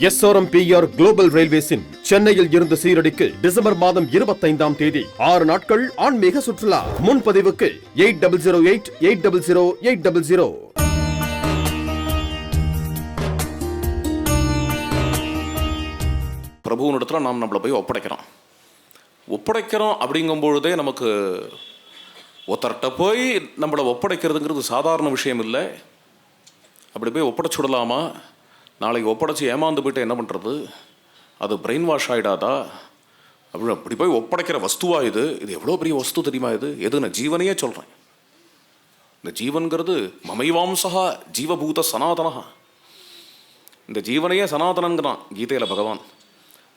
SRMPR global ரயில்வேஸின் சென்னையில் இருந்து சீரடிக்கு December மாதம் இருபத்தைந்தாம் தேதி ஆறு நாட்கள் ஆன்மீக சுற்றுலா. முன்பதிவுக்கு eight double zero eight eight double zero eight double zero. பிரபுவனிடத்துல நாம் நம்மளை போய் ஒப்படைக்கிறோம். ஒப்படைக்கிறோம் அப்படிங்கும் பொழுதே நமக்கு ஒருத்தர்கிட்ட போய் நம்மளை ஒப்படைக்கிறதுங்கிறது சாதாரண விஷயம் இல்லை அப்படி போய் ஒப்படைச்சு விடலாமா நாளைக்கு ஒப்படைச்சி ஏமாந்து போயிட்டு என்ன பண்ணுறது அது பிரெயின் வாஷ் ஆகிடாதா அப்படி அப்படி போய் ஒப்படைக்கிற வஸ்துவா இது? இது எவ்வளோ பெரிய வஸ்து தெரியுமா இது? எது? நான் ஜீவனையே சொல்கிறேன் இந்த ஜீவன்கிறது மமைவாம்சா ஜீவபூத சனாதனஹா. இந்த ஜீவனையே சனாதனங்கிறான் கீதையில் பகவான்.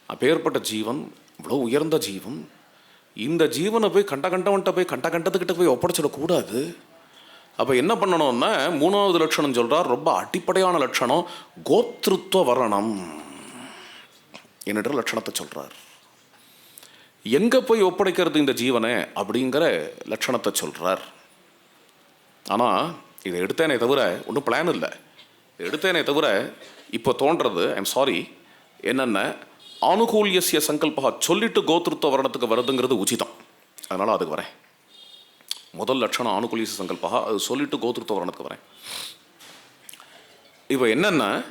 அப்பேற்பட்ட ஜீவன் இவ்வளோ உயர்ந்த ஜீவன் இந்த ஜீவனை போய் கண்ட கண்டவன்ட்ட போய் கண்ட கண்டத்துக்கிட்ட போய் ஒப்படைச்சிடக்கூடாது. அப்போ என்ன பண்ணணும்னா மூணாவது லட்சணம் சொல்கிறார் ரொம்ப அடிப்படையான லட்சணம் கோத்ருத்வ வரணம் என்கிற லட்சணத்தை சொல்கிறார் எங்கே போய் ஒப்படைக்கிறது இந்த ஜீவனை அப்படிங்கிற லட்சணத்தை சொல்கிறார் ஆனால் இதை எடுத்தேனே தவிர ஒன்றும் பிளான் இல்லை. எடுத்தேனே தவிர இப்போ தோன்றது ஐம் சாரி என்னென்ன ஆனுகூல்யசிய சங்கல்பா சொல்லிட்டு கோத்திருத்துவ வரணத்துக்கு வருதுங்கிறது உச்சிதம். அதனால் அதுக்கு வரேன். முதல் லட்சணம் ஆனுகூல்யசிய சங்கல்பா? அது சொல்லிட்டு கோத்திருத்த வரணத்துக்கு வரேன். இப்போ என்னென்ன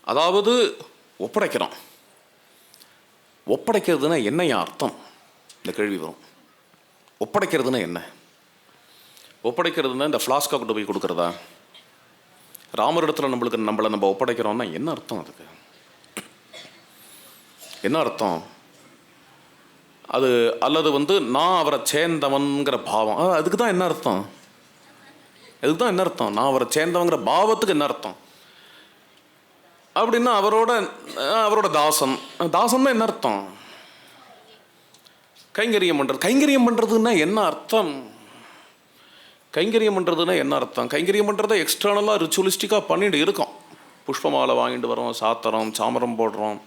அதாவது ஒப்படைக்கிறோம். ஒப்படைக்கிறதுனா என்னையா அர்த்தம்? இந்த கேள்வி வரும். ஒப்படைக்கிறதுனா என்ன? ஒப்படைக்கிறதுனா இந்த ஃப்ளாஸ்கா கொண்டு போய் கொடுக்குறதா? ராமரிடத்தில் நம்மளுக்கு நம்மளை நம்ம ஒப்படைக்கிறோம்னா என்ன அர்த்தம் அதுக்கு? என்ன அர்த்தம்? அது அல்லது வந்து நான் அவரை சேர்ந்தவன்கிற பாவம். அதுக்கு தான் என்ன அர்த்தம்? அதுக்கு தான் என்ன அர்த்தம்? நான் அவரை சேர்ந்தவங்கிற பாவத்துக்கு என்ன அர்த்தம்? அப்படின்னா அவரோட அவரோட தாசன். தாசன்னா என்ன அர்த்தம்? கைங்கரியம் பண்ணுறது கைங்கரியம் பண்ணுறதுன்னா என்ன அர்த்தம்? கைங்கரியம் பண்ணுறதுன்னா என்ன அர்த்தம்? கைங்கரியம் பண்ணுறதை எக்ஸ்டர்னலாக ரிச்சுவலிஸ்டிக்காக பண்ணிட்டு இருக்கோம். புஷ்ப மாலை வாங்கிட்டு வரோம் சாத்துறோம் சாமரம் போடுறோம்.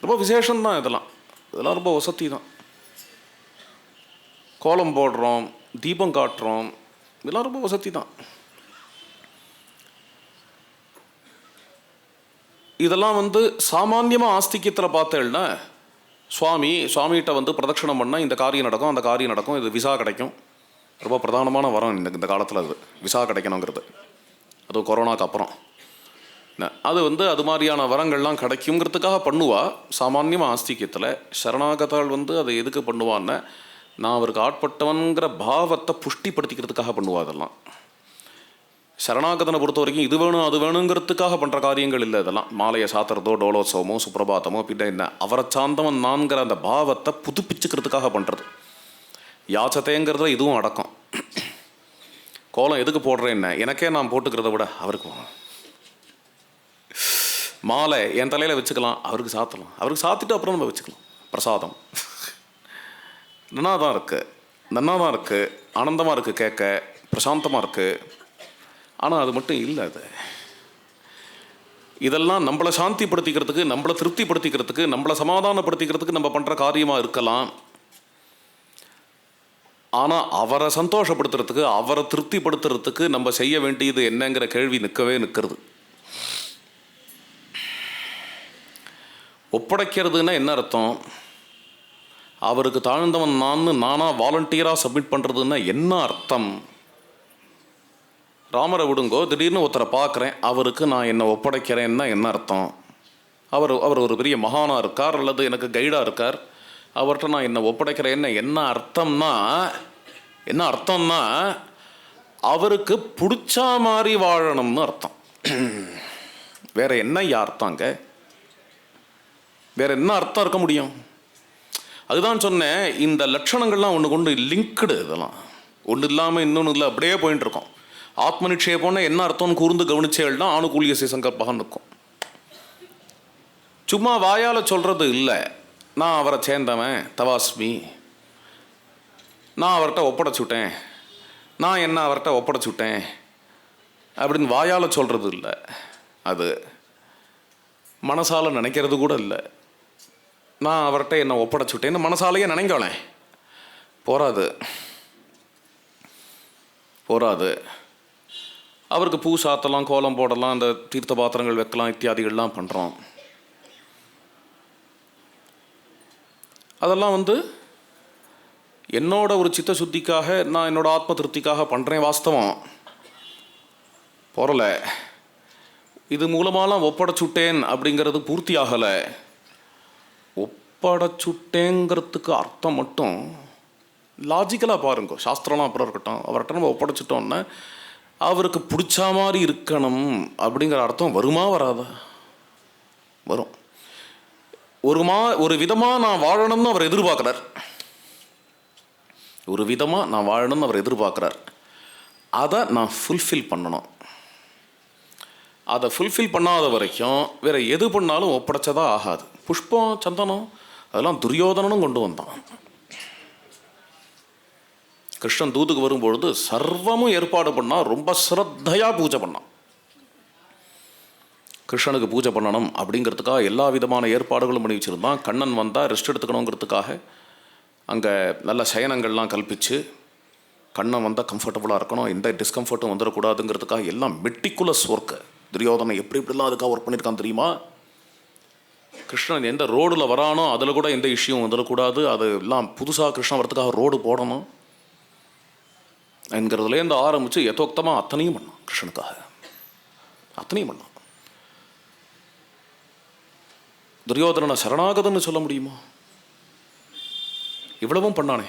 ரொம்ப விசேஷம்தான் இதெல்லாம். இதெல்லாம் ரொம்ப வசதி தான் கோலம் போடுறோம் தீபம் காட்டுறோம் இதெல்லாம் ரொம்ப வசதி தான். இதெல்லாம் வந்து சாமான்யமாக ஆஸ்திக்கியத்தில் பார்த்தேன்னா சுவாமி சுவாமிகிட்ட வந்து பிரதட்சணம் பண்ணால் இந்த காரியம் நடக்கும் அந்த காரியம் நடக்கும் இது விசா கிடைக்கும். ரொம்ப பிரதானமான வரம் இந்த இந்த காலத்தில் அது விசா கிடைக்கணுங்கிறது. அதுவும் கொரோனாக்கு அப்புறம். அது வந்து அது மாதிரியான வரங்கள்லாம் கிடைக்குங்கிறதுக்காக பண்ணுவா சாமான்யமாக ஆஸ்திக்கியத்தில். சரணாகதாள் வந்து அதை எதுக்கு பண்ணுவான்னு நான் அவருக்கு ஆட்பட்டவன்கிற பாவத்தை புஷ்டிப்படுத்திக்கிறதுக்காக பண்ணுவா அதெல்லாம். சரணாகதனை பொறுத்த வரைக்கும் இது வேணும் அது வேணுங்கிறதுக்காக பண்ணுற காரியங்கள் இல்லை இதெல்லாம் மாலையை சாத்துறதோ டோலோத்சவமோ சுப்பிரபாதமோ பின்ன என்ன? அவரை சார்ந்தவன் நான்கிற அந்த பாவத்தை புதுப்பிச்சுக்கிறதுக்காக பண்ணுறது யாச்சத்தைங்கிறதுல இதுவும் அடக்கம். கோலம் எதுக்கு போடுறேன் என்ன எனக்கே நான் போட்டுக்கிறத விட அவருக்கு மாலை என் தலையில் வச்சுக்கலாம் அவருக்கு சாத்தலாம். அவருக்கு சாத்திட்டு அப்புறம் நம்ம வச்சுக்கலாம். பிரசாதம். நன்னா தான் இருக்குது நன்னா தான் இருக்குது ஆனந்தமாக இருக்குது கேட்க பிரசாந்தமாக இருக்குது ஆனால் அது மட்டும் இல்லை அது. இதெல்லாம் நம்மளை சாந்திப்படுத்திக்கிறதுக்கு நம்மளை திருப்திப்படுத்திக்கிறதுக்கு நம்மளை சமாதானப்படுத்திக்கிறதுக்கு நம்ம பண்ணுற காரியமாக இருக்கலாம். ஆனால் அவரை சந்தோஷப்படுத்துறதுக்கு அவரை திருப்திப்படுத்துறதுக்கு நம்ம செய்ய வேண்டியது என்னங்கிற கேள்வி நிற்கவே நிற்கிறது ஒப்படைக்கிறதுன்னா என்ன அர்த்தம்? அவருக்கு தாழ்ந்தவன் நான் நானாக வாலண்டியராக சப்மிட் பண்ணுறதுன்னா என்ன அர்த்தம்? ராமரை விடுங்கோ திடீர்னு ஒருத்தரை பார்க்குறேன் அவருக்கு நான் என்னை ஒப்படைக்கிறேன்னா என்ன அர்த்தம்? அவர் அவர் ஒரு பெரிய மகானாக இருக்கார் அல்லது எனக்கு கைடாக இருக்கார் அவர்கிட்ட நான் என்னை ஒப்படைக்கிறேன்னா என்ன அர்த்தம்னா என்ன அர்த்தம்னா அவருக்கு பிடிச்சா மாதிரி வாழணும்னு அர்த்தம். வேற என்ன அர்த்தம் அங்கே? வேற என்ன அர்த்தம் இருக்க முடியும்? அதுதான் சொன்னேன் இந்த லட்சணங்கள்லாம் ஒன்று கொண்டு லிங்க்டு இதெல்லாம். ஒன்று இல்லாமல் இன்னொன்று இல்லை அப்படியே போயிட்டு இருக்கோம். ஆத்ம நிக்ஷேபம்னா என்ன அர்த்தம்னு கூர்ந்து கவனிச்சேள்னா ஆணுகூலிய சங்கல்பகம் இருக்கும். சும்மா வாயால் சொல்கிறது இல்லை. நான் அவரை சேர்ந்தவன் தவாஸ்மி. நான் அவர்கிட்ட ஒப்படைச்சுட்டேன் நான் என்ன அவர்கிட்ட ஒப்படைச்சுட்டேன் அப்படின்னு வாயால் சொல்கிறது இல்லை. அது மனசால் நினைக்கிறது கூட இல்லை. நான் அவர்கிட்ட என்ன ஒப்படைச்சுட்டேன்னு மனசாலேயே நினைக்கோளேன் போகாது போகாது அவருக்கு பூ சாத்தலாம் கோலம் போடலாம் இந்த தீர்த்த பாத்திரங்கள் வைக்கலாம் இத்தியாதிகள்லாம் பண்ணுறோம் அதெல்லாம் வந்து என்னோட ஒரு சித்த சுத்திக்காக நான் என்னோட ஆத்ம திருப்திக்காக பண்ணுறேன் வாஸ்தவம். போகலை இது மூலமாகலாம் ஒப்படைச்சுட்டேன் அப்படிங்கிறது பூர்த்தி ஆகலை ஒப்படைச்சுட்டேங்கிறதுக்கு அர்த்தம் மட்டும் லாஜிக்கலாக பாருங்க. சாஸ்திரம்லாம் அப்புறம் இருக்கட்டும். அவர்கிட்ட நம்ம ஒப்படைச்சிட்டோன்னா அவருக்கு பிடிச்ச மாதிரி இருக்கணும் அப்படிங்கிற அர்த்தம் வருமா வராதா? வரும். ஒரு மா ஒரு விதமாக நான் வாழணும்னு அவர் எதிர்பார்க்குறார். ஒரு விதமாக நான் வாழணும்னு அவர் எதிர்பார்க்குறார். அதை நான் ஃபுல்ஃபில் பண்ணணும். அதை ஃபுல்ஃபில் பண்ணாத வரைக்கும் வேறு எது பண்ணாலும் ஒப்படைச்சதாக ஆகாது. புஷ்பம் சந்தனம் அதெல்லாம் துரியோதனனும் கொண்டு வந்தான் கிருஷ்ணன் தூதுக்கு வரும்பொழுது சர்வமும் ஏற்பாடு பண்ணா ரொம்ப சிரத்தையாக பூஜை பண்ணான் கிருஷ்ணனுக்கு பூஜை பண்ணணும் அப்படிங்கிறதுக்காக எல்லா விதமான ஏற்பாடுகளும் பண்ணி வச்சுருந்தான் கண்ணன் வந்தால் ரெஸ்ட் எடுத்துக்கணுங்கிறதுக்காக அங்கே நல்ல சயனங்கள்லாம் கல்பிச்சு கண்ணன் வந்தால் கம்ஃபர்டபுளாக இருக்கணும் எந்த டிஸ்கம்ஃபர்ட்டும் வந்துடக்கூடாதுங்கிறதுக்காக எல்லாம் மெட்டிக்குலஸ் ஒர்க்கு துரியோதனை எப்படி இப்படிலாம் அதுக்காக ஒர்க் பண்ணியிருக்கான் தெரியுமா கிருஷ்ணன் எந்த ரோடில் வரானோ அதில் கூட எந்த இஷ்யூ வந்துடக்கூடாது அது எல்லாம் புதுசாக கிருஷ்ணன் வரத்துக்காக ரோடு போடணும் என்கிறதுலேருந்து ஆரம்பித்து எதோக்தமாக அத்தனையும் பண்ணான் கிருஷ்ணனுக்காக. அத்தனையும் பண்ணான். துரியோதனனை சரணாகதன்னு சொல்ல முடியுமா? இவ்வளவும் பண்ணானே.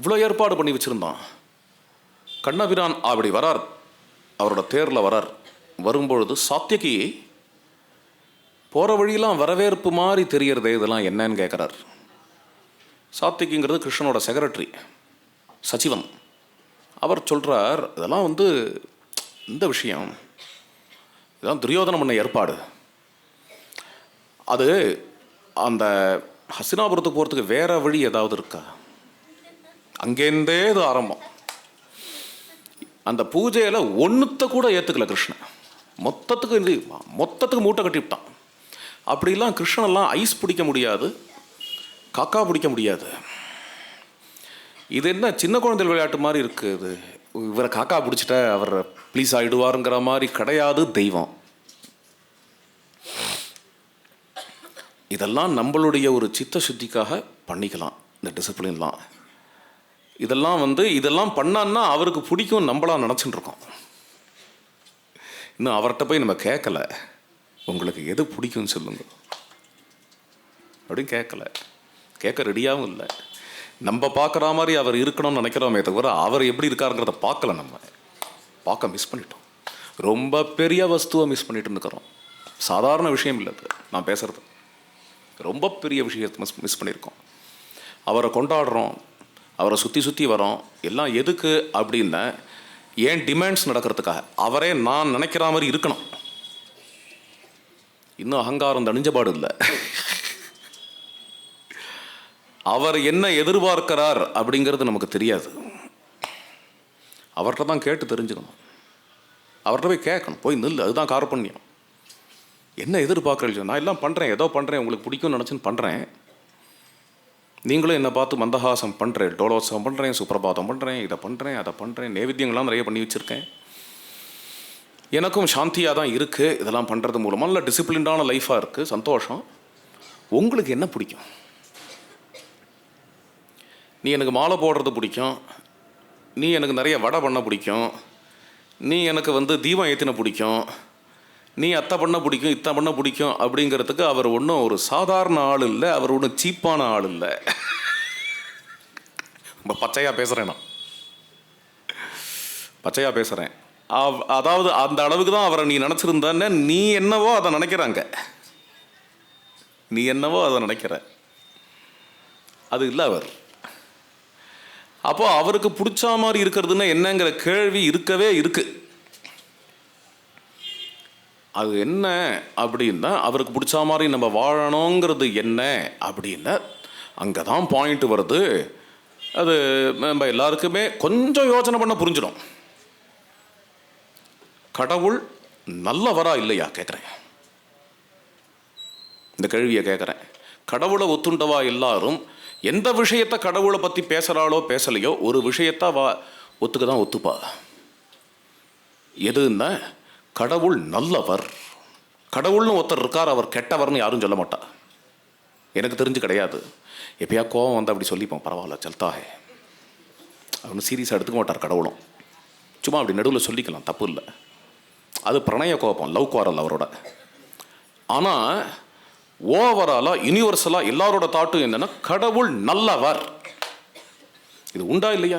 இவ்வளோ ஏற்பாடு பண்ணி வச்சிருந்தான். கண்ணபிரான் அப்படி வரார். அவரோட தேரில் வரார். வரும்பொழுது சாத்தியகியை போகிற வழியெல்லாம் வரவேற்பு மாதிரி தெரியறதே இதெல்லாம் என்னன்னு கேட்குறார் சாத்திக்குங்கிறது கிருஷ்ணனோட செக்ரட்டரி சச்சிவன். அவர் சொல்கிறார் இதெல்லாம் வந்து இந்த விஷயம். இதெல்லாம் துரியோதனம் பண்ண ஏற்பாடு. அது அந்த ஹசினாபுரத்துக்கு போகிறதுக்கு வேற வழி ஏதாவது இருக்கா? அங்கேருந்தே இது ஆரம்பம். அந்த பூஜையில் ஒன்றுத்த கூட ஏற்றுக்கல கிருஷ்ணன். மொத்தத்துக்கு இது மொத்தத்துக்கு மூட்டை கட்டிவிட்டான். அப்படிலாம் கிருஷ்ணனெல்லாம் ஐஸ் பிடிக்க முடியாது காக்கா பிடிக்க முடியாது. இது என்ன சின்ன குழந்தைகள் விளையாட்டு மாதிரி இருக்குது இவரை காக்கா பிடிச்சிட்ட அவர் ப்ளீஸ் ஆகிடுவாருங்கிற மாதிரி கிடையாது தெய்வம். இதெல்லாம் நம்மளுடைய ஒரு சித்த சுத்திக்காக பண்ணிக்கலாம் இந்த டிசிப்ளின்லாம் இதெல்லாம் வந்து இதெல்லாம் பண்ணான்னா அவருக்கு பிடிக்கும் நம்மளாக நினச்சிட்டு இருக்கோம். இன்னும் அவர்கிட்ட போய் நம்ம கேட்கல. உங்களுக்கு எது பிடிக்கும்னு சொல்லுங்க. அப்படின்னு கேட்கல. கேட்க ரெடியாகவும் இல்லை. நம்ம பார்க்குற மாதிரி அவர் இருக்கணும்னு நினைக்கிறோமே தவிர அவர் எப்படி இருக்காருங்கிறத பார்க்கல நம்ம. பார்க்க மிஸ் பண்ணிட்டோம். ரொம்ப பெரிய வஸ்துவை மிஸ் பண்ணிட்டு இருக்கிறோம் சாதாரண விஷயம் இல்லை அது. நான் பேசுறது. ரொம்ப பெரிய விஷயத்தை மிஸ் மிஸ் பண்ணியிருக்கோம். அவரை கொண்டாடுறோம். அவரை சுற்றி சுற்றி வரோம். எல்லாம் எதுக்கு அப்படின்னா ஏன் டிமாண்ட்ஸ் நடக்கிறதுக்காக. அவரே நான் நினைக்கிற மாதிரி இருக்கணும். இன்னும் அகங்காரம் தணிஞ்சபாடு இல்லை. அவர் என்ன எதிர்பார்க்கிறார் அப்படிங்கிறது நமக்கு தெரியாது. அவர்கிட்ட தான் கேட்டு தெரிஞ்சுக்கணும். அவர்கிட்ட போய் கேட்கணும். போய் நில் அதுதான் கார்பண்யம். என்ன எதிர்பார்க்குறீங்க நான் எல்லாம் பண்ணுறேன் ஏதோ பண்ணுறேன் உங்களுக்கு பிடிக்கும்னு நினச்சின்னு பண்ணுறேன் நீங்களும் என்னை பார்த்து மந்தஹாசம் பண்ணுறேன் டோலோத்சவம் பண்ணுறேன் சுப்பிரபாதம் பண்ணுறேன் இதை பண்ணுறேன் அதை பண்ணுறேன் நைவேத்தியங்கள்லாம் நிறைய பண்ணி வச்சுருக்கேன். எனக்கும் சாந்தியாக தான் இருக்குது இதெல்லாம் பண்ணுறது மூலமாக நல்ல டிசிப்ளின்டான லைஃபாக இருக்குது சந்தோஷம். உங்களுக்கு என்ன பிடிக்கும்? நீ எனக்கு மாலை போடுறது பிடிக்கும். நீ எனக்கு நிறைய வடை பண்ண பிடிக்கும். நீ எனக்கு வந்து தீபம் ஏற்றின பிடிக்கும். நீ அத்தை பண்ண பிடிக்கும் இத்தை பண்ண பிடிக்கும் அப்படிங்கிறதுக்கு அவர் ஒன்றும் ஒரு சாதாரண ஆள் இல்லை. அவர் ஒன்றும் சீப்பான ஆள் இல்லை. ரொம்ப பச்சையாக பேசுகிறேன் நான். பச்சையாக பேசுகிறேன் அவ் அதாவது அந்த அளவுக்கு தான் அவரை நீ நினச்சிருந்தானே நீ என்னவோ அதை நினைக்கிறாங்க. நீ என்னவோ அதை நினைக்கிற. அது இல்லை அவர். அப்போ அவருக்கு பிடிச்ச மாதிரி இருக்கிறதுன்னா என்னங்கிற கேள்வி இருக்கவே இருக்கு. அது என்ன அப்படின்னா அவருக்கு பிடிச்ச மாதிரி நம்ம வாழணுங்கிறது என்ன அப்படின்னா அங்கே தான் பாயிண்ட் வருது. அது நம்ம எல்லாருக்குமே கொஞ்சம் யோசனை பண்ண புரிஞ்சிடும். கடவுள் நல்லவரா இல்லையா கேட்குறேன் இந்த கேள்வியை கேட்குறேன் கடவுளை ஒத்துண்டவா எல்லாரும் எந்த விஷயத்த கடவுளை பற்றி பேசுகிறாளோ பேசலையோ ஒரு விஷயத்த வா ஒத்துக்க தான் ஒத்துப்பா. எதுன்னா கடவுள் நல்லவர். கடவுள்னு ஒருத்தர் இருக்கார் அவர் கெட்டவர்னு யாரும் சொல்ல மாட்டா. எனக்கு தெரிஞ்சு கிடையாது. எப்பயா கோவம் வந்து அப்படி சொல்லிப்போம் பரவாயில்ல சல்தாஹே அவனு சீரியஸாக எடுத்துக்க மாட்டார் கடவுளும். சும்மா அப்படி நடுவில் சொல்லிக்கலாம் தப்பு இல்லை. அது பிரணய கோபம் லவ் குவாரல் அவரோட. ஆனால் ஓவராலாக யூனிவர்சலாக எல்லாரோட தாட்டும் என்னன்னா கடவுள் நல்லவர். இது உண்டா இல்லையா?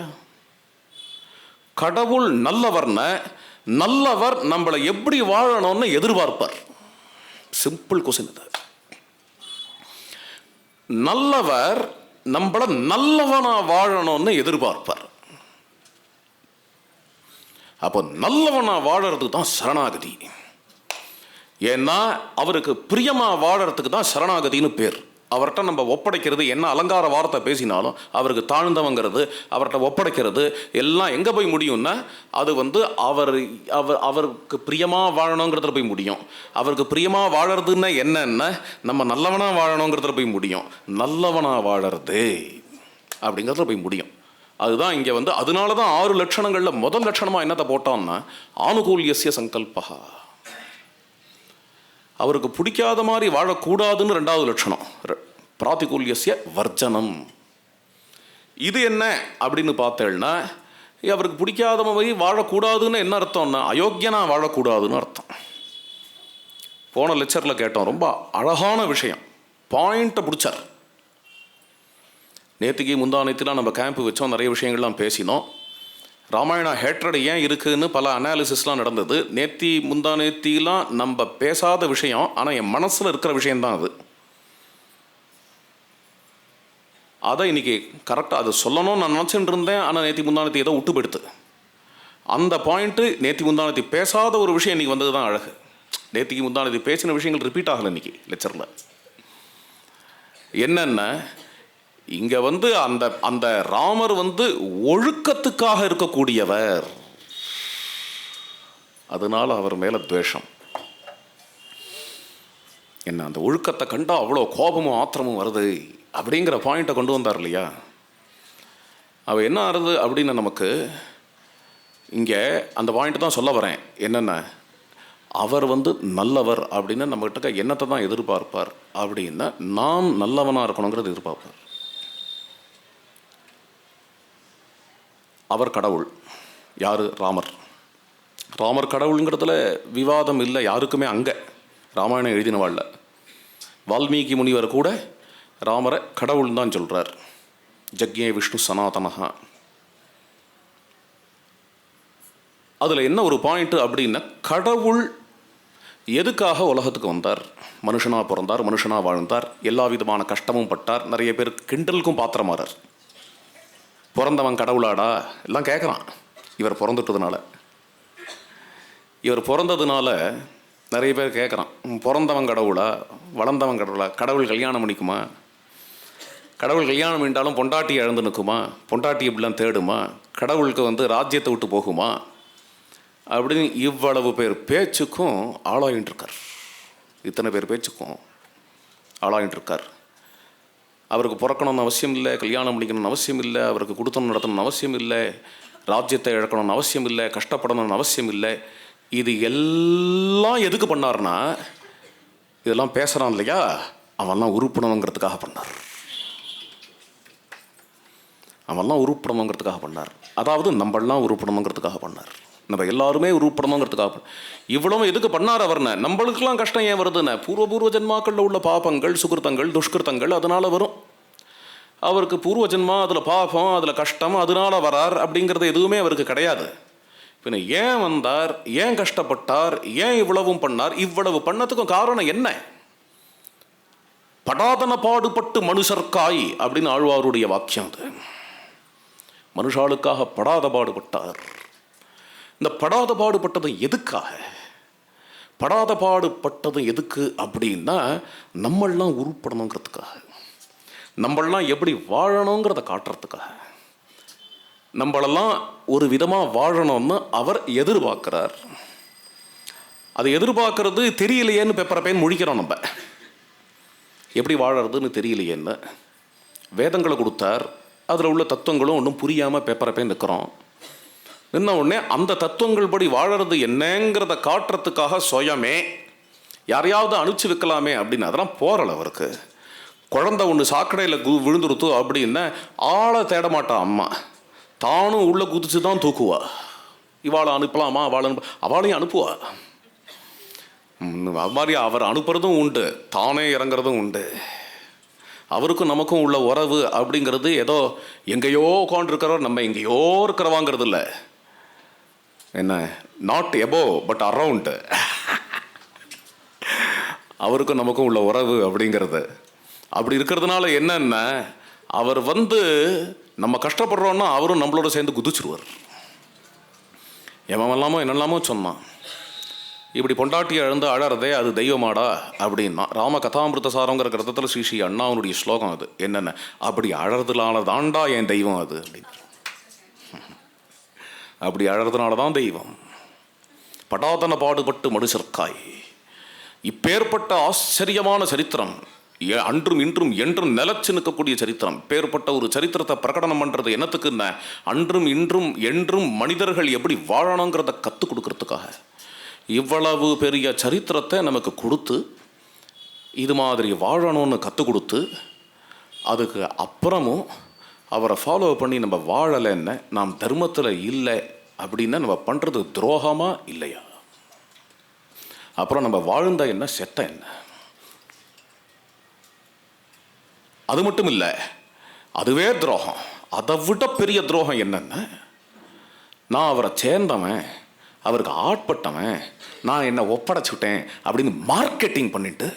கடவுள் நல்லவர்ன நல்லவர் நம்மளை எப்படி வாழணும்னு எதிர்பார்ப்பார். சிம்பிள் கொஸ்டின் இது. நல்லவர் நம்மளை நல்லவனாக வாழணும்னு எதிர்பார்ப்பார். அப்போ நல்லவனாக வாழறதுக்கு தான் சரணாகதி. ஏன்னா அவருக்கு பிரியமாக வாழறதுக்கு தான் சரணாகதின்னு பேர். அவர்கிட்ட நம்ம ஒப்படைக்கிறது என்ன அலங்கார வார்த்தை பேசினாலும் அவருக்கு தாழ்ந்தவங்கிறது அவர்கிட்ட ஒப்படைக்கிறது எல்லாம் எங்கே போய் முடியும்னா அது வந்து அவர் அவர் அவருக்கு பிரியமாக வாழணுங்கிறதுல போய் முடியும். அவருக்கு பிரியமாக வாழறதுன்னா என்னென்ன நம்ம நல்லவனாக வாழணுங்கிறதுல போய் முடியும். நல்லவனாக வாழறது அப்படிங்கிறதுல போய் முடியும். அதுதான் இங்கே வந்து அதனால தான் ஆறு லட்சணங்களில் முதல் லட்சணமாக என்னத்தை போட்டோம்னா ஆனுகூல்யசிய சங்கல்பகா அவருக்கு பிடிக்காத மாதிரி வாழக்கூடாதுன்னு ரெண்டாவது லட்சணம். பிராத்திகூல்யசிய வர்ஜனம். இது என்ன அப்படின்னு பார்த்தேன்னா அவருக்கு பிடிக்காத மாதிரி வாழக்கூடாதுன்னு என்ன அர்த்தம்னா அயோக்கியனா வாழக்கூடாதுன்னு அர்த்தம். போன லெக்சரில் கேட்டோம் ரொம்ப அழகான விஷயம். பாயிண்ட்டை பிடிச்சார். நேற்றுக்கு முந்தானத்திலாம் நம்ம கேம்ப் வச்சோம் நிறைய விஷயங்கள்லாம் பேசினோம். ராமாயணா ஹேட்ரட் ஏன் இருக்குதுன்னு பல அனாலிசிஸ்லாம் நடந்தது. நேத்தி முந்தா நேத்திலாம் நம்ம பேசாத விஷயம் ஆனால் என் மனசில் இருக்கிற விஷயந்தான் அது. அதை இன்னைக்கு கரெக்டாக அது சொல்லணும்னு நான் நினச்சிட்டு இருந்தேன் ஆனால் நேத்தி முந்தானத்தி ஏதோ விட்டுப்படுத்து அந்த பாயிண்ட்டு நேத்தி முந்தானத்தி பேசாத ஒரு விஷயம் இன்னைக்கு வந்தது தான் அழகு. நேத்திக்கு முந்தானத்தி பேசின விஷயங்கள் ரிப்பீட் ஆகலை இன்னைக்கு லெக்சரில் என்னென்ன? இங்க வந்து அந்த அந்த ராமர் வந்து ஒழுக்கத்துக்காக இருக்கக்கூடியவர். அதனால அவர் மேல துவேஷம். என்ன அந்த ஒழுக்கத்தை கண்டா அவ்வளோ கோபமும் ஆத்திரமும் வருது அப்படிங்கிற பாயிண்ட்டை கொண்டு வந்தார் இல்லையா? அவ என்ன ஆறுது அப்படின்னு நமக்கு இங்கே அந்த பாயிண்ட் தான் சொல்ல வரேன். என்னென்ன? அவர் வந்து நல்லவர் அப்படின்னு நம்மகிட்ட என்னத்தை தான் எதிர்பார்ப்பார் அப்படின்னா. நாம் நல்லவனாக இருக்கணுங்கிறது எதிர்பார்ப்பார். அவர் கடவுள். யார்? ராமர். ராமர் கடவுளுங்கிறதுல விவாதம் இல்லை யாருக்குமே அங்கே. ராமாயணம் எழுதினவாழ்ல வால்மீகி முனிவர் கூட ராமரை கடவுள் தான் சொல்கிறார் ஜக்யே விஷ்ணு சனாதனஹா. அதில் என்ன ஒரு பாயிண்ட் அப்படின்னா கடவுள் எதுக்காக உலகத்துக்கு வந்தார்? மனுஷனாக பிறந்தார் மனுஷனாக வாழ்ந்தார் எல்லா விதமான கஷ்டமும் பட்டார் நிறைய பேர் கிண்டலுக்கும் பாத்திரமாறார். பிறந்தவன் கடவுளாடா? எல்லாம் கேட்குறான் இவர் பிறந்துட்டதுனால. இவர் பிறந்ததுனால நிறைய பேர் கேட்குறான் பிறந்தவன் கடவுளா? வளர்ந்தவன் கடவுளா? கடவுள் கல்யாணம் பண்ணிக்குமா? கடவுள் கல்யாணம் பண்ணிட்டாலும் பொண்டாட்டி இழந்து நிற்குமா? பொண்டாட்டி இப்படிலாம் தேடுமா? கடவுளுக்கு வந்து ராஜ்யத்தை விட்டு போகுமா? அப்படின்னு இவ்வளவு பேர் பேச்சுக்கும் ஆளாயின்ட்டுருக்கார் இத்தனை பேர் பேச்சுக்கும் ஆளாயின்ட்டுருக்கார் அவருக்கு பிறக்கணும்னு அவசியம் இல்லை கல்யாணம் பண்ணிக்கணும்னு அவசியம் இல்லை அவருக்கு கொடுத்தணும் நடத்தணும்னு அவசியம் இல்லை ராஜ்யத்தை இழக்கணும்னு அவசியம் இல்லை கஷ்டப்படணும்னு அவசியம் இல்லை இது எல்லாம் எதுக்கு பண்ணார்னா இதெல்லாம் பேசுகிறான் இல்லையா? அவன்லாம் உருப்படணுங்கிறதுக்காக பண்ணார். அவன்லாம் உருப்படணுங்கிறதுக்காக பண்ணார். அதாவது நம்மளாம் உருப்படணுங்கிறதுக்காக பண்ணார். நம்ம எல்லாருமே உருப்படணுங்கிறதுக்காக இவ்வளவு இவ்வளவும் எதுக்கு பண்ணார் அவர்ன? நம்மளுக்கெல்லாம் கஷ்டம் ஏன் வருதுன்னு? பூர்வ பூர்வ ஜென்மாக்களில் உள்ள பாபங்கள் சுகிருத்தங்கள் துஷ்கிருத்தங்கள் அதனால வரும். அவருக்கு பூர்வ ஜென்மா அதில் பாபம் அதில் கஷ்டம் அதனால வரார் அப்படிங்கிறது எதுவுமே அவருக்கு கிடையாது. பின்ன ஏன் வந்தார்? ஏன் கஷ்டப்பட்டார்? ஏன் இவ்வளவும் பண்ணார்? இவ்வளவு பண்ணதுக்கும் காரணம் என்ன? படாதன பாடுபட்டு மனுஷர்க்காய் அப்படின்னு ஆழ்வாருடைய வாக்கியம் அது. மனுஷாளுக்காக படாத பாடுபட்டார். இந்த படாத பாடுபட்டது எதுக்காக? படாத பாடுபட்டது எதுக்கு அப்படின்னா நம்மளாம் உருப்படணுங்கிறதுக்காக. நம்மளாம் எப்படி வாழணுங்கிறத காட்டுறதுக்காக. நம்மளெல்லாம் ஒரு விதமாக வாழணும்னு அவர் எதிர்பார்க்குறார். அது எதிர்பார்க்கறது தெரியலையேன்னு பெப்பரை பேன் முழிக்கிறோம் நம்ம. எப்படி வாழறதுன்னு தெரியலையேன்னு. வேதங்களை கொடுத்தார். அதில் உள்ள தத்துவங்களும் ஒன்றும் புரியாமல் பேப்பரை போய் நிற்கிறோம் நின்ன உடனே அந்த தத்துவங்கள் படி வாழறது என்னங்கிறத காட்டுறதுக்காக சுயமே யாரையாவது அனுப்பிச்சு வைக்கலாமே அப்படின்னு அதெல்லாம் போறல அவருக்கு. குழந்தை ஒன்று சாக்கடையில் கு விழுந்துருத்து அப்படின்னா ஆளை தேட அம்மா. தானும் உள்ளே குதிச்சு தான் தூக்குவா. இவாளை அனுப்பலாமா? அவளை அனுப்ப அவளையும் அனுப்புவா. அது மாதிரி அவர் அனுப்புறதும் உண்டு தானே இறங்குறதும் உண்டு. அவருக்கும் நமக்கும் உள்ள உறவு அப்படிங்கிறது ஏதோ எங்கேயோ உட்காண்டிருக்கிறவர் நம்ம எங்கேயோ இருக்கிறவாங்கிறது இல்லை என்ன? நாட் எபோ பட் அரவுண்டு அவருக்கும் நமக்கும் உள்ள உறவு அப்படிங்கிறது. அப்படி இருக்கிறதுனால என்னென்ன அவர் வந்து நம்ம கஷ்டப்படுறோன்னா அவரும் நம்மளோட சேர்ந்து குதிச்சிருவார். எவன் என்னெல்லாமோ சொன்னான். இப்படி பொண்டாட்டி அழுந்து அழறதே அது தெய்வமாடா அப்படின்னா ராம கதாமிருத சாரங்கிற கிரதத்தில் ஸ்ரீ ஸ்ரீ அண்ணாவுடைய ஸ்லோகம் அது. என்னென்ன? அப்படி அழறதுனால தாண்டா என் தெய்வம் அது அப்படின்னு அப்படி அழறதுனால தான் தெய்வம். படாதன பாடுபட்டு மனுஷர்க்காய். இப்பேற்பட்ட ஆச்சரியமான சரித்திரம் அன்றும் இன்றும் என்றும் நிலச்சு நிற்கக்கூடிய சரித்திரம். பேர்பட்ட ஒரு சரித்திரத்தை பிரகடனம் பண்ணுறது என்னத்துக்குன்ன அன்றும் இன்றும் என்றும் மனிதர்கள் எப்படி வாழணுங்கிறத கற்றுக் கொடுக்கறதுக்காக. இவ்வளவு பெரிய சரித்திரத்தை நமக்கு கொடுத்து இது மாதிரி வாழணும்னு கற்றுக் கொடுத்து அதுக்கு அப்புறமும் அவரை ஃபாலோ பண்ணி நம்ம வாழலைன்னு நாம் தர்மத்தில் இல்லை அப்படின்னா நம்ம பண்ணுறது துரோகமா இல்லையா? அப்புறம் நம்ம வாழ்ந்த என்ன? செத்த என்ன? அது மட்டும் இல்லை அதுவே துரோகம். அதை விட பெரிய துரோகம் என்னென்ன? நான் அவரை சேர்ந்தவன் அவருக்கு ஆட்பட்டவன் நான் என்னை ஒப்படைச்சுட்டேன் அப்படின்னு மார்க்கெட்டிங் பண்ணிட்டு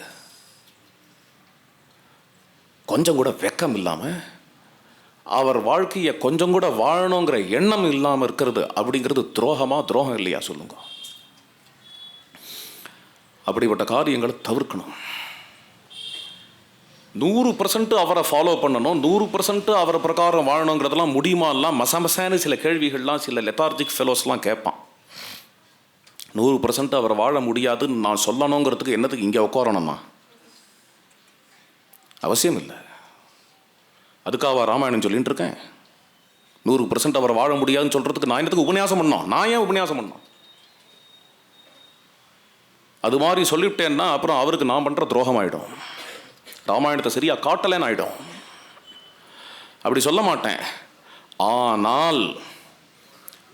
கொஞ்சம் கூட வெக்கம் இல்லாமல் அவர் வாழ்க்கையை கொஞ்சம் கூட வாழணுங்கிற எண்ணம் இல்லாமல் இருக்கிறது அப்படிங்கிறது துரோகமாக துரோகம் இல்லையா சொல்லுங்க. அப்படிப்பட்ட காரியங்களை தவிர்க்கணும். நூறு பர்சன்ட் அவரை ஃபாலோ பண்ணணும். நூறு பர்சன்ட் அவரை பிரகாரம் வாழணுங்கிறதெல்லாம் முடியுமாலாம் மசமசான சில கேள்விகள்லாம் சில லெத்தார்ஜிக் ஃபெலோஸ்லாம் கேட்பான். நூறு பர்சன்ட் அவரை வாழ முடியாதுன்னு நான் சொல்லணுங்கிறதுக்கு என்னத்துக்கு இங்கே உட்காரணுமா? அவசியம் இல்லை. அதுக்காக ராமாயணம் சொல்லிட்டு இருக்கேன்? நூறு பர்சன்ட் அவர் வாழ முடியாதுன்னு சொல்கிறதுக்கு நான் என்னத்துக்கு உபன்யாசம் பண்ணோம்? நான் ஏன் உபன்யாசம் பண்ணோம்? அது மாதிரி சொல்லிவிட்டேன்னா அப்புறம் அவருக்கு நான் பண்ணுற துரோகம் ஆயிடும் ராமாயணத்தை சரியாக காட்டலேன்னு ஆயிடும். அப்படி சொல்ல மாட்டேன். ஆனால்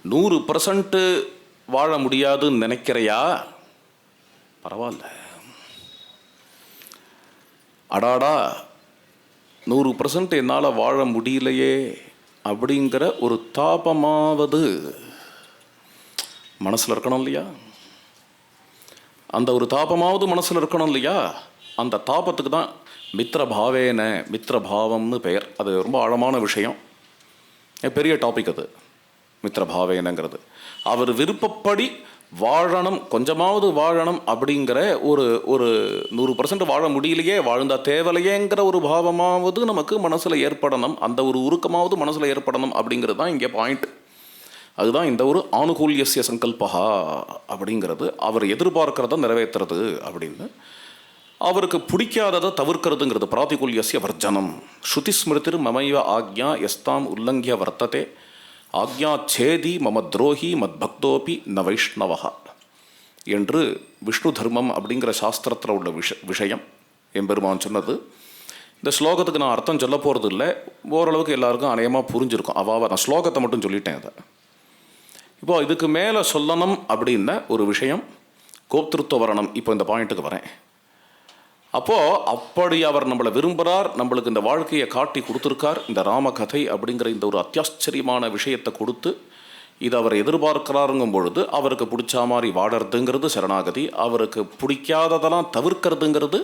நூறு பர்சன்ட்டு வாழ முடியாதுன்னு நினைக்கிறையா? பரவாயில்ல. அடாடா. நூறு பர்சன்ட் என்னால் வாழ முடியலையே அப்படிங்கிற ஒரு தாபமாவது மனசில் இருக்கணும் இல்லையா? அந்த ஒரு தாபமாவது மனசில் இருக்கணும் இல்லையா? அந்த தாபத்துக்கு தான் மித்திர பாவேன மித்திர பாவம்னு பெயர். அது ரொம்ப ஆழமான விஷயம். பெரிய டாபிக் அது மித்திர பாவேனங்கிறது. அவர் விருப்பப்படி வாழணும் கொஞ்சமாவது வாழணும் அப்படிங்கிற ஒரு ஒரு நூறு பர்சன்ட் வாழ முடியலையே வாழ்ந்தா தேவலையேங்கிற ஒரு பாவமாவது நமக்கு மனசில் ஏற்படணும் அந்த ஒரு உருக்கமாவது மனசில் ஏற்படணும் அப்படிங்கிறது தான் இங்கே பாயிண்ட் அதுதான் இந்த ஒரு ஆணுகூல்யசிய சங்கல்பகா அப்படிங்கிறது. அவர் எதிர்பார்க்கிறத நிறைவேற்றுறது அப்படின்னு. அவருக்கு பிடிக்காததை தவிர்க்கிறதுங்கிறது பிராதிகூல்யசிய வர்ஜனம். ஸ்ருதி ஸ்மிருதிர் மமைவ ஆக்ஞா எஸ்தாம் உல்லங்கிய வர்த்ததே. ஆக்ஞா சேதி மம துரோகி மத் பக்தோபி ந வைஷ்ணவா. என்று விஷ்ணு தர்மம் அப்படிங்கிற சாஸ்திரத்தில் உள்ள விஷ விஷயம். எம்பெருமான் சொன்னது. இந்த ஸ்லோகத்துக்கு நான் அர்த்தம் சொல்ல போகிறது இல்லை ஓரளவுக்கு எல்லாருக்கும் அநேகமாக புரிஞ்சிருக்கும். அவாவை நான் ஸ்லோகத்தை மட்டும் சொல்லிட்டேன் அதை. இப்போ இதுக்கு மேலே சொல்லணும் அப்படின்ன ஒரு விஷயம். கோப்திருத்துவ வரணம். இப்போ இந்த பாயிண்ட்டுக்கு வரேன். அப்போது அப்படி அவர் நம்மளை விரும்புகிறார் நம்மளுக்கு இந்த வாழ்க்கையை காட்டி கொடுத்துருக்கார் இந்த ராம கதை அப்படிங்கிற இந்த ஒரு அத்தியாச்சரியமான விஷயத்தை கொடுத்து இது அவர் எதிர்பார்க்கிறாருங்கும் பொழுது அவருக்கு பிடிச்ச மாதிரி வாழறதுங்கிறது சரணாகதி அவருக்கு பிடிக்காததெல்லாம் தவிர்க்கிறதுங்கிறது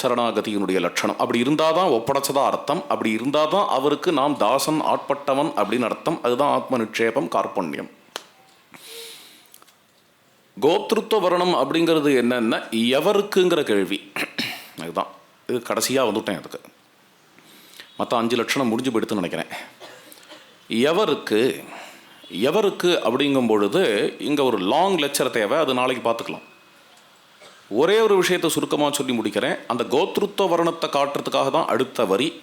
சரணாகதியினுடைய லட்சணம். அப்படி இருந்தால் தான் ஒப்படைச்சதா அர்த்தம் அப்படி இருந்தால் தான் அவருக்கு நாம் தாசன் ஆட்பட்டவன் அப்படின்னு அர்த்தம். அதுதான் ஆத்ம நிட்சேபம் கார்பண்யம். கோத்திருத்துவ வர்ணம் அப்படிங்கிறது என்னென்ன எவருக்குங்கிற கேள்வி. அதுதான். இது கடைசியாக வந்துவிட்டேன் அதுக்கு. மற்ற அஞ்சு லட்சணம் முடிஞ்சு போயிடுத்துன்னு நினைக்கிறேன். எவருக்கு எவருக்கு அப்படிங்கும் பொழுது இங்கே ஒரு லாங் லெக்சர் தேவை அது நாளைக்கு பார்த்துக்கலாம். ஒரே ஒரு விஷயத்தை சுருக்கமாக சொல்லி முடிக்கிறேன். அந்த கோத்ருத்துவ வர்ணத்தை காட்டுறதுக்காக தான் அடுத்த வரி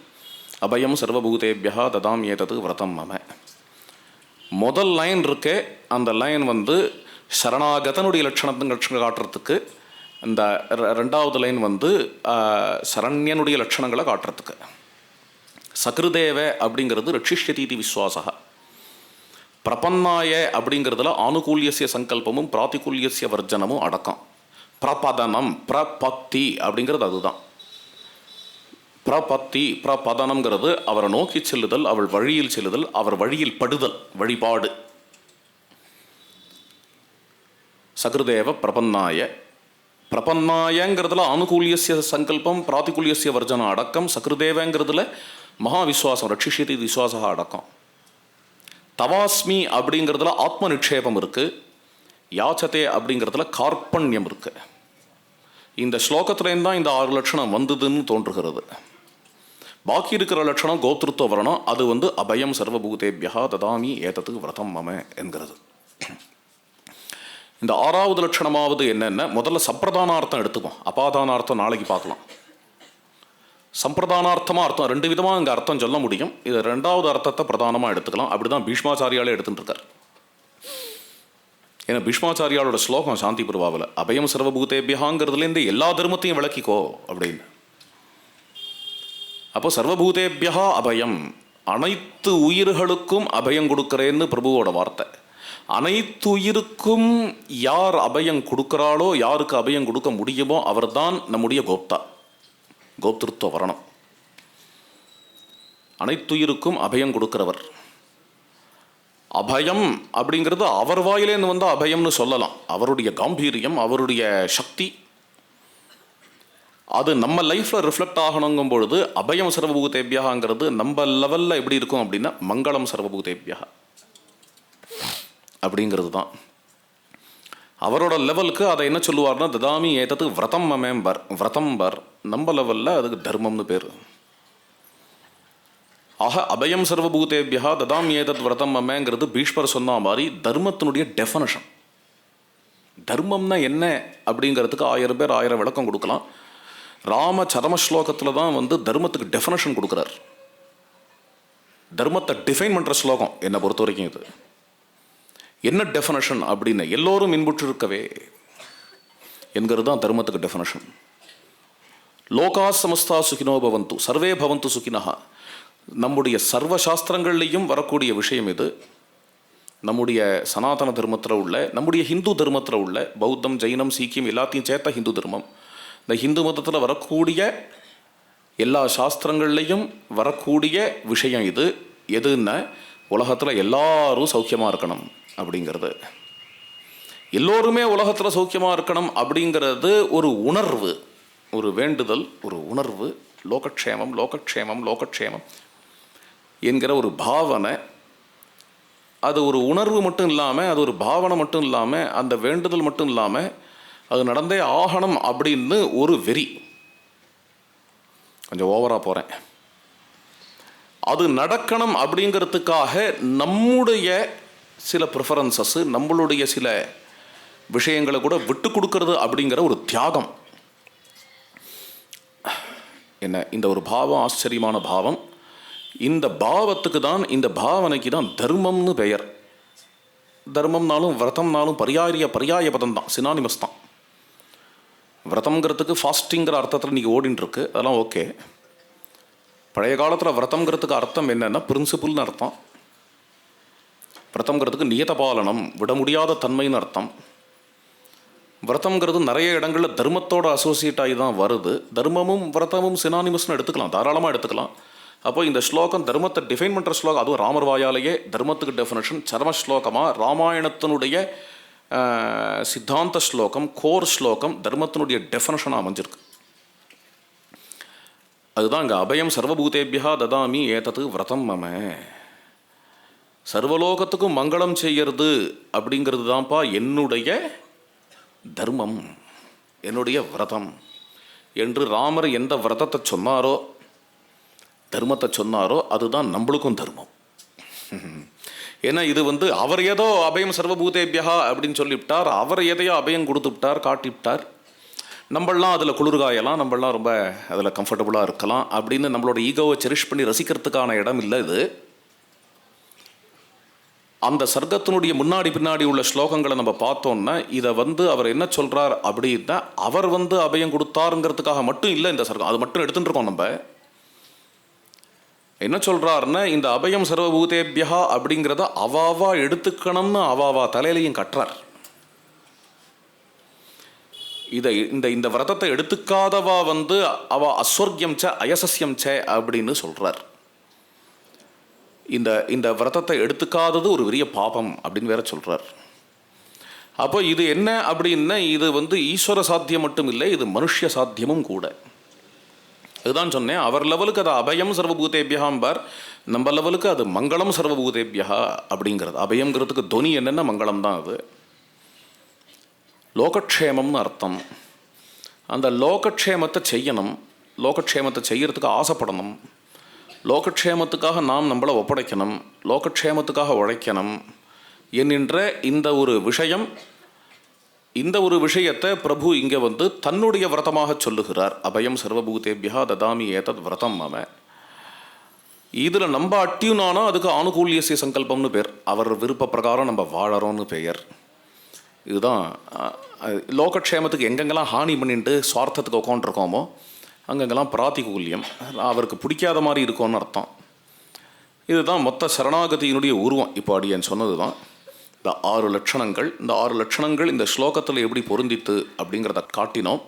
அபயம் சர்வபூதேபியா ததாம் ஏதது விரதம் மம. முதல் லைன் இருக்கே அந்த லைன் வந்து சரணாகதனுடைய லட்சணத்தை லட்சணம் காட்டுறதுக்கு இந்த ரெ- ரெண்டாவது லைன் வந்து சரண்யனுடைய லட்சணங்களை காட்டுறதுக்கு. சகிருதேவ அப்படிங்கிறது ரட்சிஷ்யதீதி விஸ்வாசா பிரபன்னாய அப்படிங்கிறதுல ஆனுகூல்யசிய சங்கல்பமும் பிராத்திகூல்யசிய வர்ஜனமும் அடக்கம். பிரபதனம் பிரபத்தி அப்படிங்கிறது அதுதான். பிரபத்தி பிரபதனம்ங்கிறது அவரை நோக்கி செல்லுதல் அவள் வழியில் செல்லுதல் அவர் வழியில் படுதல் வழிபாடு. சகிருதேவ பிரபன்னாய. பிரபன்னாயங்கிறதுல அனுகூல்யசிய சங்கல்பம் பிராத்திகூல்யசிய வர்ஜனம் அடக்கம் சகிருதேவங்கிறதுல மகா விஸ்வாசம் ரட்சிஷியதி விஸ்வாசா அடக்கம். தவாஸ்மி அப்படிங்கிறதுல ஆத்ம நிக்ஷேபம் இருக்குது யாச்சதே அப்படிங்கிறதுல கார்பண்யம் இருக்கு. இந்த ஸ்லோகத்துலேருந்து தான் இந்த ஆறு லட்சணம் வந்ததுன்னு தோன்றுகிறது. பாக்கி இருக்கிற லட்சணம் கோத்திருத்துவ வரணும் அது வந்து அபயம் சர்வபூதேபியா ததாமி ஏதத்துக்கு விரதம் மம என்கிறது. இந்த ஆறாவது லட்சணமாவது என்னென்ன? முதல்ல சம்பிரதானார்த்தம் எடுத்துப்போம் அபாதானார்த்தம் நாளைக்கு பார்க்கலாம். சம்பிரதானார்த்தமாக அர்த்தம் ரெண்டு விதமாக இங்கே அர்த்தம் சொல்ல முடியும். இது ரெண்டாவது அர்த்தத்தை பிரதானமாக எடுத்துக்கலாம். அப்படி தான் பீஷ்மாச்சாரியாலே எடுத்துட்டுருக்கார். ஏன்னா பீஷ்மாச்சாரியாலோட ஸ்லோகம் சாந்தி பிரபாவில் அபயம் சர்வபூதேபியாங்கிறதுலேருந்து எல்லா தர்மத்தையும் விளக்கிக்கோ அப்படின்னு. அப்போ சர்வபூதேபியா அபயம் அனைத்து உயிர்களுக்கும் அபயம் கொடுக்குறேன்னு பிரபுவோட வார்த்தை. அனைத்து உயிருக்கும் யார் அபயம் கொடுக்குறாளோ யாருக்கு அபயம் கொடுக்க முடியுமோ அவர்தான் நம்முடைய கோப்தா. கோப்திருத்துவ வரணம். அனைத்துயிருக்கும் அபயம் கொடுக்கிறவர். அபயம் அப்படிங்கிறது அவர் வாயிலேருந்து வந்தால் அபயம்னு சொல்லலாம். அவருடைய காம்பீரியம் அவருடைய சக்தி. அது நம்ம லைஃப்பில் ரிஃப்ளெக்ட் ஆகணுங்கும் பொழுது அபயம் சர்வபூதேபியாங்கிறது நம்ம லெவலில் எப்படி இருக்கும் அப்படின்னா மங்களம் சர்வபூதேபியாக. அப்படிங்கிறது தான் அவரோட லெவலுக்கு அதை என்ன சொல்லுவார்னா ததாமி ஏத்தத்துக்கு விரதம் மமேம்பர் விரதம்பர் நம்ம லெவலில் அதுக்கு தர்மம்னு பேர். ஆக அபயம் சர்வபூதேபியா ததாம் ஏதத் விரதம் மமேங்கிறது பீஷ்மர் சொன்ன மாதிரி தர்மத்தினுடைய டெஃபனேஷன் தர்மம்னா என்ன அப்படிங்கிறதுக்கு ஆயிரம் பேர் ஆயிரம் விளக்கம் கொடுக்கலாம். ராம சரம ஸ்லோகத்தில் தான் வந்து தர்மத்துக்கு டெஃபனேஷன் கொடுக்குறார். தர்மத்தை டிஃபைன் பண்ணுற ஸ்லோகம் என்னை பொறுத்த வரைக்கும் இது. என்ன டெஃபனேஷன் அப்படின்னு எல்லோரும் இன்புற்றிருக்கவே என்கிறது தான் தர்மத்துக்கு டெஃபனேஷன் லோகா சமஸ்தா சுகினோ பவந்து சர்வே பவந்து சுகினஹா. நம்முடைய சர்வ சாஸ்திரங்கள்லேயும் வரக்கூடிய விஷயம் இது. நம்முடைய சனாதன தர்மத்தில் உள்ள நம்முடைய ஹிந்து தர்மத்தில் உள்ள பௌத்தம் ஜெயினம் சீக்கியம் எல்லாத்தையும் சேர்த்த ஹிந்து தர்மம். இந்த ஹிந்து மதத்தில் வரக்கூடிய எல்லா சாஸ்திரங்கள்லேயும் வரக்கூடிய விஷயம் இது. எதுன்னா உலகத்தில் எல்லாரும் சௌக்கியமாக இருக்கணும். அப்படிங்கிறது. எல்லோருமே உலகத்தில் சௌக்கியமாக இருக்கணும் அப்படிங்கிறது ஒரு உணர்வு ஒரு வேண்டுதல் ஒரு உணர்வு. லோகக்ஷேமம் லோகக்ஷேமம் லோகக்ஷேமம் என்கிற ஒரு பாவனை. அது ஒரு உணர்வு மட்டும் இல்லாமல் அது ஒரு பாவனை மட்டும் இல்லாமல் அந்த வேண்டுதல் மட்டும் இல்லாமல் அது நடந்தே ஆகணும் அப்படின்னு ஒரு வெறி. கொஞ்சம் ஓவராக போகிறேன் அது நடக்கணும் அப்படிங்கிறதுக்காக நம்முடைய சில ப்ரிஃபரன்சஸ் நம்மளுடைய சில விஷயங்களை கூட விட்டு கொடுக்கறது அப்படிங்கிற ஒரு தியாகம். என்ன இந்த ஒரு பாவம் ஆச்சரியமான பாவம் இந்த பாவத்துக்கு தான் இந்த பாவனைக்கு தான் தர்மம்னு பெயர். தர்மம்னாலும் விரதம்னாலும் பரியாரிய பரியாய பதம் தான் சினானிமஸ் தான். விரதம்ங்கிறதுக்கு ஃபாஸ்டிங்கிற அர்த்தத்தில் இன்றைக்கி ஓடின்ட்டுருக்கு அதெல்லாம் ஓகே பழைய காலத்தில் விரதம்ங்கிறதுக்கு அர்த்தம் என்னென்னா பிரின்சிபிள்னு அர்த்தம். விரதம்ங்கிறதுக்கு நியத பாலனம் விட முடியாத தன்மைன்னு அர்த்தம். விரதம்ங்கிறது நிறைய இடங்களில் தர்மத்தோட அசோசியேட் ஆகி தான் வருது. தர்மமும் விரதமும் சினானிமஸ்னு எடுத்துக்கலாம். தாராளமாக எடுத்துக்கலாம். அப்போ இந்த ஸ்லோகம் தர்மத்தை டிஃபைன் பண்ணுற ஸ்லோகம் அதுவும் ராமர் வாயாலேயே தர்மத்துக்கு டெஃபினேஷன் சரம ஸ்லோகமாக ராமாயணத்தினுடைய சித்தாந்த ஸ்லோகம் கோர் ஸ்லோகம் தர்மத்தினுடைய டெஃபினேஷனாக அமைஞ்சிருக்கு. அதுதான் இங்கே அபயம் சர்வபூதேபியா ததாமி ஏதது விரதம் மம. சர்வலோகத்துக்கும் மங்களம் செய்யறது அப்படிங்கிறது தான்ப்பா என்னுடைய தர்மம் என்னுடைய விரதம். என்று ராமர் எந்த விரதத்தை சொன்னாரோ தர்மத்தை சொன்னாரோ அதுதான் நம்மளுக்கும் தர்மம். ஏன்னா இது வந்து அவர் ஏதோ அபயம் சர்வபூதேபியா அப்படின்னு சொல்லிவிட்டார் அவர் எதையோ அபயம் கொடுத்து விட்டார் காட்டிவிட்டார். நம்மளாம் அதில் குளிர்காயலாம் நம்மளாம் ரொம்ப அதில் கம்ஃபர்டபுளாக இருக்கலாம் அப்படின்னு நம்மளோட ஈகோவை செரிஷ் பண்ணி ரசிக்கிறதுக்கான இடம் இல்லை இது. அந்த சர்க்கத்தினுடைய முன்னாடி பின்னாடி உள்ள ஸ்லோகங்களை நம்ம பார்த்தோம்னா இதை வந்து அவர் என்ன சொல்றார் அப்படின்னா அவர் வந்து அபயம் கொடுத்தாருங்கிறதுக்காக மட்டும் இல்லை இந்த சர்க்கம் அது மட்டும் எடுத்துட்டு இருக்கோம் நம்ம. என்ன சொல்றாருன்னா இந்த அபயம் சர்வபூதேபியா அப்படிங்கிறத அவாவா எடுத்துக்கணும்னு அவாவா தலையிலையும் கட்டுறார். இதை இந்த இந்த விரதத்தை எடுத்துக்காதவா வந்து அவ அஸ்வர்கியம் ச அயசஸ்யம் ச அப்படின்னு சொல்றார். இந்த இந்த விரதத்தை எடுத்துக்காதது ஒரு பெரிய பாபம் அப்படின்னு வேற சொல்கிறார் அப்போ இது என்ன அப்படின்னா இது வந்து ஈஸ்வர சாத்தியம் மட்டும் இல்லை இது மனுஷ்ய சாத்தியமும் கூட. இதுதான் சொன்னேன் அவர் லெவலுக்கு அது அபயம் சர்வபூதேபியாம்பார் நம்ம லெவலுக்கு அது மங்களம் சர்வபூதேபியா அப்படிங்கிறது. அபயங்கிறதுக்கு தொனி என்னென்ன மங்களம் தான் அது. லோகக்ஷேமம்னு அர்த்தம். அந்த லோகக்ஷேமத்தை செய்யணும் லோகக்ஷேமத்தை செய்கிறதுக்கு ஆசைப்படணும். லோகக்ஷேமத்துக்காக நாம் நம்மளை ஒப்படைக்கணும் லோகக்ஷேமத்துக்காக உழைக்கணும் என்கின்ற இந்த ஒரு விஷயம் இந்த ஒரு விஷயத்தை பிரபு இங்கே வந்து தன்னுடைய விரதமாக சொல்லுகிறார். அபயம் சர்வபூதேபியா ததாமி ஏதத் விரதம் மம. இதில் நம்ம அட்டியூனானா அதுக்கு ஆணுகூல்யசிய சங்கல்பம்னு பேர். அவர் விருப்ப பிரகாரம் நம்ம வாழறோம்னு பெயர். இதுதான் லோகக்ஷேமத்துக்கு எங்கெங்கெல்லாம் ஹானி பண்ணிட்டு சுவார்த்தத்துக்கு உட்காந்துருக்கோமோ அங்கங்கெல்லாம் பிராத்திகூல்யம். அவருக்கு பிடிக்காத மாதிரி இருக்கும்னு அர்த்தம். இதுதான் மொத்த சரணாகதியினுடைய உருவம். இப்போ அடியன் சொன்னது தான் இந்த ஆறு லட்சணங்கள். இந்த ஆறு லட்சணங்கள் இந்த ஸ்லோகத்தில் எப்படி பொருந்தித்து அப்படிங்கிறத காட்டினோம்.